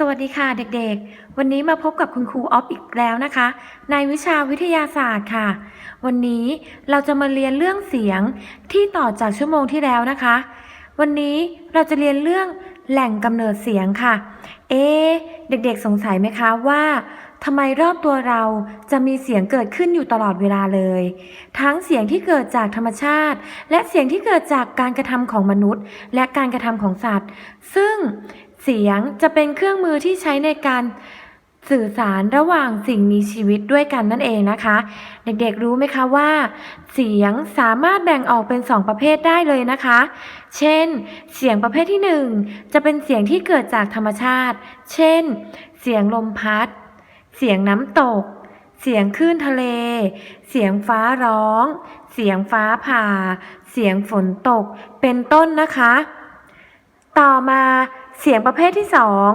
สวัสดีค่ะเด็กๆ วันนี้มาพบกับคุณครูออฟอีกแล้วนะคะ ในวิชาวิทยาศาสตร์ค่ะ วันนี้เราจะมาเรียนเรื่องเสียงที่ต่อจากชั่วโมงที่แล้วนะคะ วันนี้เราจะเรียนเรื่องแหล่งกำเนิดเสียงค่ะ เอ๊เด็กๆ สงสัยไหมคะว่าทำไมรอบตัวเราจะมีเสียงเกิดขึ้นอยู่ตลอดเวลาเลย ทั้งเสียงที่เกิดจากธรรมชาติ และเสียงที่เกิดจากการกระทำของมนุษย์ และการกระทำของสัตว์ ซึ่ง เสียงจะเป็นเครื่องมือที่ใช้ในการสื่อสารระหว่างสิ่งมีชีวิตด้วยกันนั่นเองนะคะ เด็กๆรู้ไหมคะว่า เสียงสามารถแบ่งออกเป็นสองประเภทได้เลยนะคะ เช่น เสียงประเภทที่หนึ่งจะเป็นเสียงที่เกิดจากธรรมชาติ เช่น เสียงลมพัด เสียงน้ำตก เสียงคลื่นทะเล เสียงฟ้าร้อง เสียงฟ้าผ่า เสียงฝนตก เป็นต้นนะคะ ต่อมา เสียงประเภทที่สอง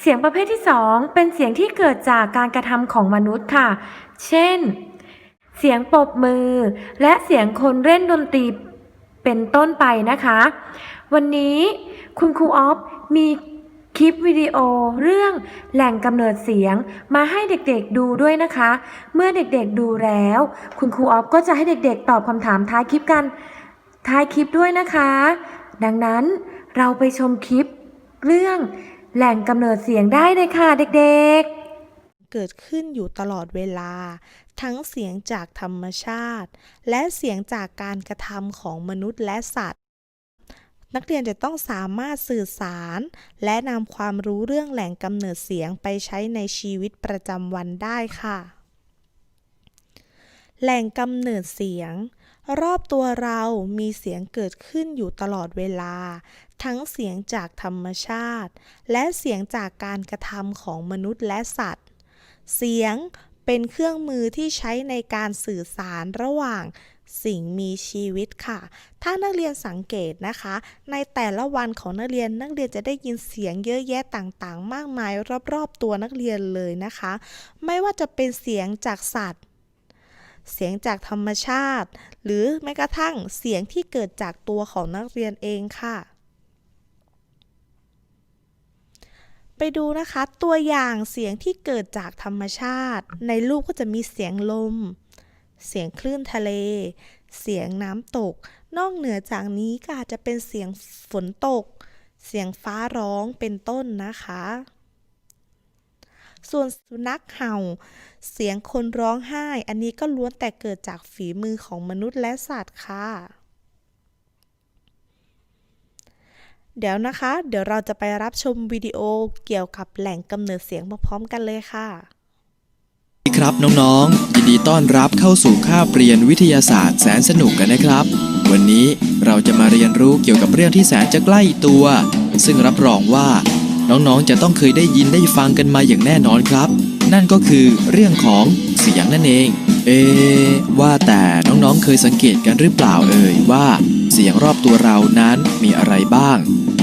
เสียงประเภทที่สองเป็นเสียงที่เกิดจากการกระทำของมนุษย์ค่ะ เช่น เสียงปรบมือ และเสียงคนเล่นดนตรีเป็นต้นไปนะคะ วันนี้คุณครูออฟมีคลิปวิดีโอเรื่องแหล่งกำเนิดเสียงมาให้เด็กๆดูด้วยนะคะ เมื่อเด็กๆดูแล้ว คุณครูออฟก็จะให้เด็กๆ ตอบคำถามท้ายคลิปกันท้ายคลิปด้วยนะคะ ดังนั้นเราไปชมคลิป เรื่องแหล่งกำเนิดเสียงได้เลยค่ะเด็กๆเกิดขึ้นอยู่ตลอดเวลา ทั้งเสียงจากธรรมชาติ และเสียงจากการกระทำของมนุษย์และสัตว์ นักเรียนจะต้องสามารถสื่อสาร และนำความรู้เรื่องแหล่งกำเนิดเสียงไปใช้ในชีวิตประจำวันได้ค่ะ แหล่งกำเนิดเสียง รอบตัวเรามีเสียงเกิดขึ้นอยู่ตลอดเวลา ทั้งเสียงจากธรรมชาติ และเสียงจากการกระทำของมนุษย์และสัตว์ เสียงเป็นเครื่องมือที่ใช้ในการสื่อสารระหว่างสิ่งมีชีวิตค่ะ ถ้านักเรียนสังเกตนะคะ ในแต่ละวันของนักเรียนนักเรียนจะได้ยินเสียงเยอะแยะต่างๆ มากมายรอบๆตัวนักเรียนเลยนะคะ ไม่ว่าจะเป็นเสียงจากสัตว์ เสียงจากธรรมชาติ หรือแม้กระทั่งเสียงที่เกิดจากตัวของนักเรียนเองค่ะ ไปดูนะคะ ตัวอย่างเสียงที่เกิดจากธรรมชาติ ในรูปก็จะมีเสียงลม เสียงคลื่นทะเล เสียงน้ำตก นอกเหนือจากนี้ก็อาจจะเป็นเสียงฝนตก เสียงฟ้าร้องเป็นต้นนะคะ ส่วนสุนัขเห่า เสียงคนร้องไห้ อันนี้ก็ล้วนแต่เกิดจากฝีมือของมนุษย์และสัตว์ค่ะ เดี๋ยวนะคะ เดี๋ยวเราจะไปรับชมวิดีโอเกี่ยวกับแหล่งกำเนิดเสียงพร้อมๆกันเลยค่ะสวัสดีครับน้องๆ ยินดีต้อนรับเข้าสู่คาบเรียนวิทยาศาสตร์แสนสนุกกันนะครับ วันนี้เราจะมาเรียนรู้เกี่ยวกับเรื่องที่แสนจะใกล้ตัว ซึ่งรับรองว่า น้องๆ จะต้องเคยได้ยินได้ฟังกันมาอย่างแน่นอนครับ นั่นก็คือเรื่องของเสียงนั่นเอง เอว่าแต่น้องๆ เคยสังเกตกันหรือเปล่าเอ่ยว่า เสียงรอบตัวเรานั้นมีอะไรบ้าง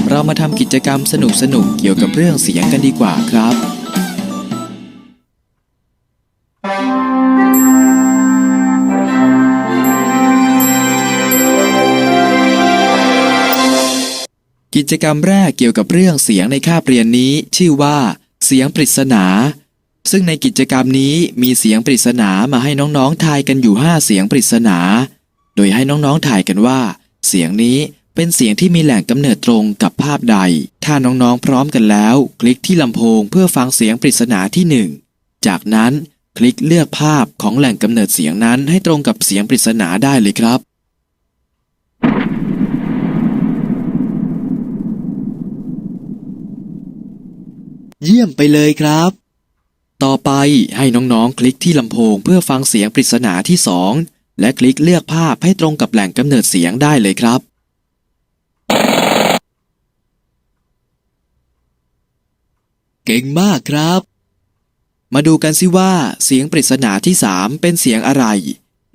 เรามาทำกิจกรรมสนุกๆเกี่ยวกับเรื่องเสียงกันดีกว่าครับ กิจกรรมแรกเกี่ยวกับเรื่องเสียงในคาบเรียนนี้ ชื่อว่า เสียงปริศนา ซึ่งในกิจกรรมนี้มีเสียงปริศนามาให้น้องๆทายกันอยู่ 5 เสียงปริศนา โดยให้น้องๆทายกันว่า เสียงนี้เป็นเสียงที่มีแหล่งกำเนิดตรงกับภาพใด ถ้าน้องๆพร้อมกันแล้ว คลิกที่ลำโพงเพื่อฟังเสียงปริศนาที่หนึ่งจากนั้นคลิกเลือกภาพของแหล่งกำเนิดเสียงนั้นให้ตรงกับเสียงปริศนาได้เลยครับเยี่ยมไปเลยครับ ต่อไปให้น้องๆ คลิกที่ลำโพงเพื่อฟังเสียงปริศนาที่สอง และคลิกเลือกภาพให้ตรงกับแหล่งกำเนิดเสียงได้เลยครับ เก่งมากครับ มาดูกันสิว่าเสียงปริศนาที่สามเป็นเสียงอะไร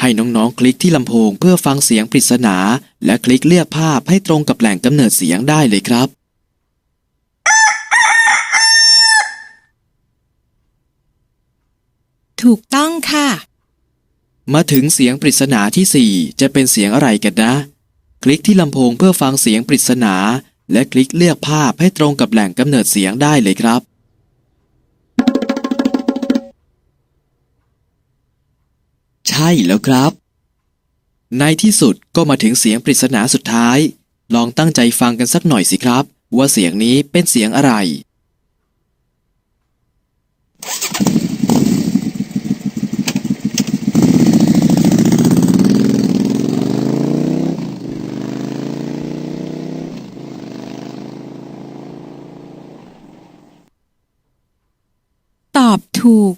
ให้น้องๆคลิกที่ลำโพงเพื่อฟังเสียงปริศนา และคลิกเลือกภาพให้ตรงกับแหล่งกำเนิดเสียงได้เลยครับถูกต้องค่ะ มาถึงเสียงปริศนาที่ 4 จะเป็นเสียงอะไรกันนะ คลิกที่ลำโพงเพื่อฟังเสียงปริศนา และคลิกเลือกภาพให้ตรงกับแหล่งกำเนิดเสียงได้เลยครับ ใช่แล้วครับ ในที่สุดก็มาถึงเสียงปริศนาสุดท้าย ลองตั้งใจฟังกันสักหน่อยสิครับ ว่าเสียงนี้เป็นเสียงอะไร อบถูก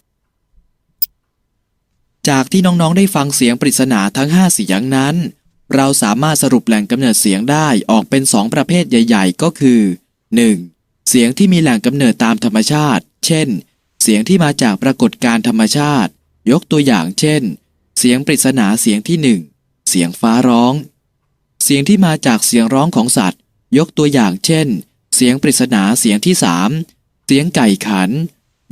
จากที่น้องๆได้ฟังเสียงปริศนาทั้ง 5 เสียงนั้น เราสามารถสรุปแหล่งกำเนิดเสียงได้ออกเป็น 2 ประเภทใหญ่ ๆ ก็คือ 1. เสียงที่มีแหล่งกำเนิดตามธรรมชาติ เช่น เสียงที่มาจากปรากฏการธรรมชาติ ยกตัวอย่างเช่น เสียงปริศนาเสียงที่ 1 เสียงฟ้าร้อง เสียงที่มาจากเสียงร้องของสัตว์ ยกตัวอย่างเช่น เสียงปริศนาเสียงที่ 3 เสียงไก่ขัน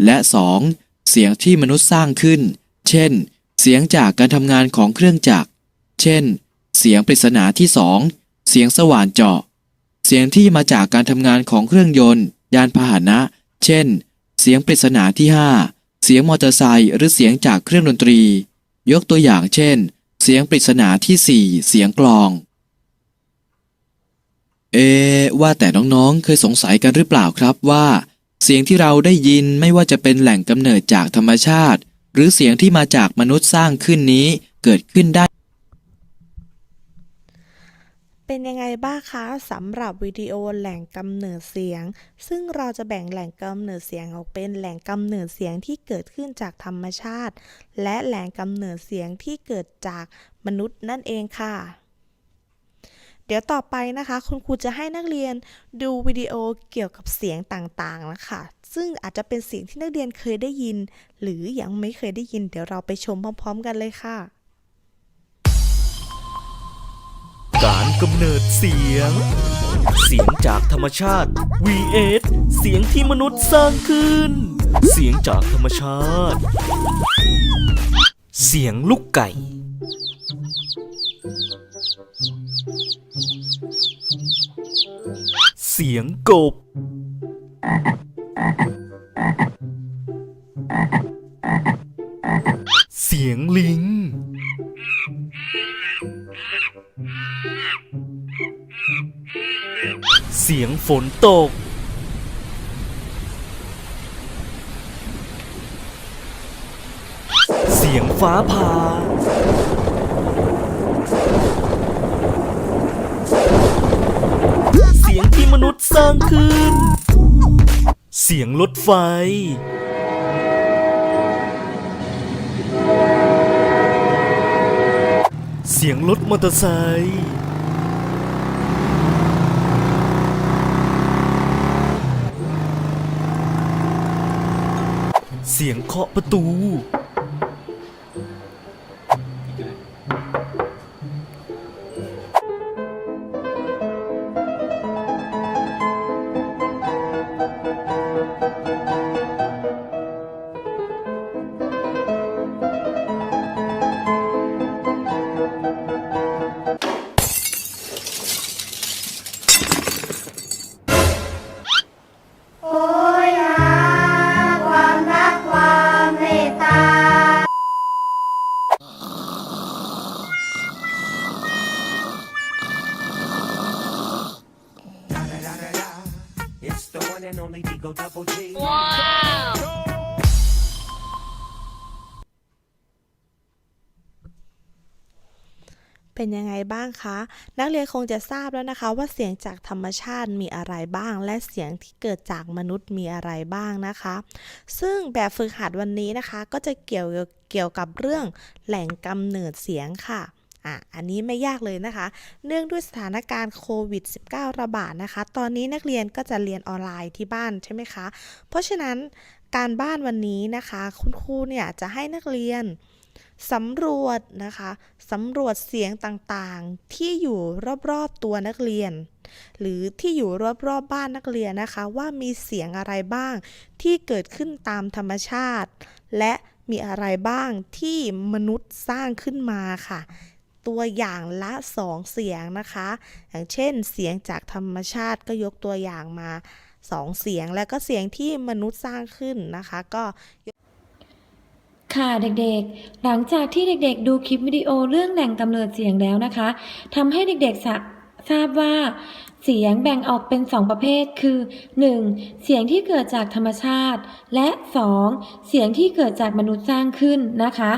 และ 2. เสียงที่มนุษย์สร้างขึ้น เช่น เสียงจากการทำงานของเครื่องจักร เช่น เสียงปริศนาที่ 2 เสียงสว่านเจาะ เสียงที่มาจากการทำงานของเครื่องยนต์ ยานพาหนะ เช่น เสียงปริศนาที่ 5 เสียงมอเตอร์ไซค์หรือเสียงจากเครื่องดนตรี ยกตัวอย่างเช่น เสียงปริศนาที่ 4 เสียงกลองเอว่าแต่น้องๆ เคยสงสัยกันหรือเปล่าครับว่า เสียงที่เราได้ยินไม่ว่าจะเป็นแหล่งกำเนิดจากธรรมชาติ หรือเสียงที่มาจากมนุษย์สร้างขึ้นนี้เกิดขึ้นได้ เป็นยังไงบ้างคะสำหรับวิดีโอแหล่งกำเนิดเสียง ซึ่งเราจะแบ่งแหล่งกำเนิดเสียงออกเป็นแหล่งกำเนิดเสียงที่เกิดขึ้นจากธรรมชาติ และแหล่งกำเนิดเสียงที่เกิดจากมนุษย์นั่นเองค่ะ ดี๋ยวต่อไปนะคะ คุณครูจะให้นักเรียนดูวิดีโอเกี่ยวกับเสียงต่างๆนะคะซึ่งอาจจะเป็นเสียงที่นักเรียนเคยได้ยิน หรือยังไม่เคยได้ยิน เดี๋ยวเราไปชมพร้อม ๆ กันเลยค่ะ การกำเนิดเสียง เสียงจากธรรมชาติ vs เสียงที่มนุษย์สร้างขึ้น เสียงจากธรรมชาติ เสียงลูกไก่ สียงกบ เสียงลิง เสียงฝนตก เสียงฟ้าผ่า เสียงที่ม นุษย์สร้างขึ้น เสียงรถไฟ เสียงรถมอเตอร์ไซค์เสียงเคาะประตู It's the one and only Digo Double G. เป็นยังไงบ้างคะ นักเรียนคงจะทราบแล้วนะคะ ว่าเสียงจากธรรมชาติมีอะไรบ้าง และเสียงที่เกิดจากมนุษย์มีอะไรบ้างนะคะ ซึ่งแบบฝึกหัดวันนี้นะคะ ก็จะเกี่ยวเกี่ยวกับเรื่องแหล่งกำเนิดเสียงค่ะ อะอันนี้ไม่ยากเลยนะคะ เนื่องด้วยสถานการณ์โควิด -19 ระบาดนะคะ ตอนนี้นักเรียนก็จะเรียนออนไลน์ที่บ้านใช่ไหมคะ เพราะฉะนั้นการบ้านวันนี้นะคะ คุณครูเนี่ยจะให้นักเรียนสำรวจนะคะสำรวจเสียงต่างๆ ที่อยู่รอบๆตัวนักเรียน หรือที่อยู่รอบๆบบ้านนักเรียนนะคะ ว่ามีเสียงอะไรบ้าง ที่เกิดขึ้นตามธรรมชาติ และมีอะไรบ้างที่มนุษย์สร้างขึ้นมาค่ะ ตัวอย่างละสองเสียงนะคะ อย่างเช่น เสียงจากธรรมชาติก็ยกตัวอย่างมาสองเสียง แล้วก็เสียงที่มนุษย์สร้างขึ้นนะคะ ก็ค่ะเด็กๆ หลังจากที่เด็กๆ ดูคลิปวิดีโอเรื่องแหล่งกำเนิดเสียงแล้วนะคะทำให้เด็กๆทราทราบว่า เสียงแบ่งออกเป็น2ประเภทคือ 1. เสียงที่เกิดจากธรรมชาติ และ 2. เสียงที่เกิดจากมนุษย์สร้างขึ้นนะคะ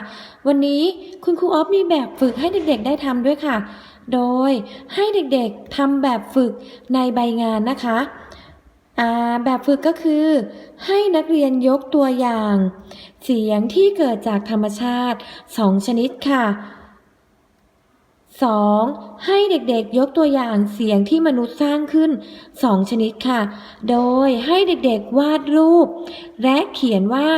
วันนี้คุณครูออฟมีแบบฝึกให้เด็กๆ ได้ทำด้วยค่ะ โดยให้เด็กๆทำแบบฝึกในใบงานนะคะอ่าแบบฝึกก็คือ ให้นักเรียนยกตัวอย่าง เสียงที่เกิดจากธรรมชาติ2ชนิดค่ะ 2. ให้เด็กๆยกตัวอย่างเสียงที่มนุษย์สร้างขึ้น 2 ชนิดค่ะ โดยให้เด็กๆวาดรูป และเขียนว่า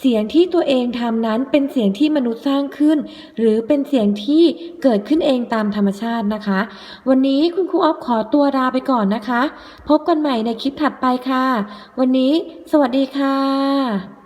เสียงที่ตัวเองทำนั้นเป็นเสียงที่มนุษย์สร้างขึ้น หรือเป็นเสียงที่เกิดขึ้นเองตามธรรมชาตินะคะ วันนี้คุณครูออฟขอตัวลาไปก่อนนะคะ พบกันใหม่ในคลิปถัดไปค่ะ วันนี้ สวัสดีค่ะ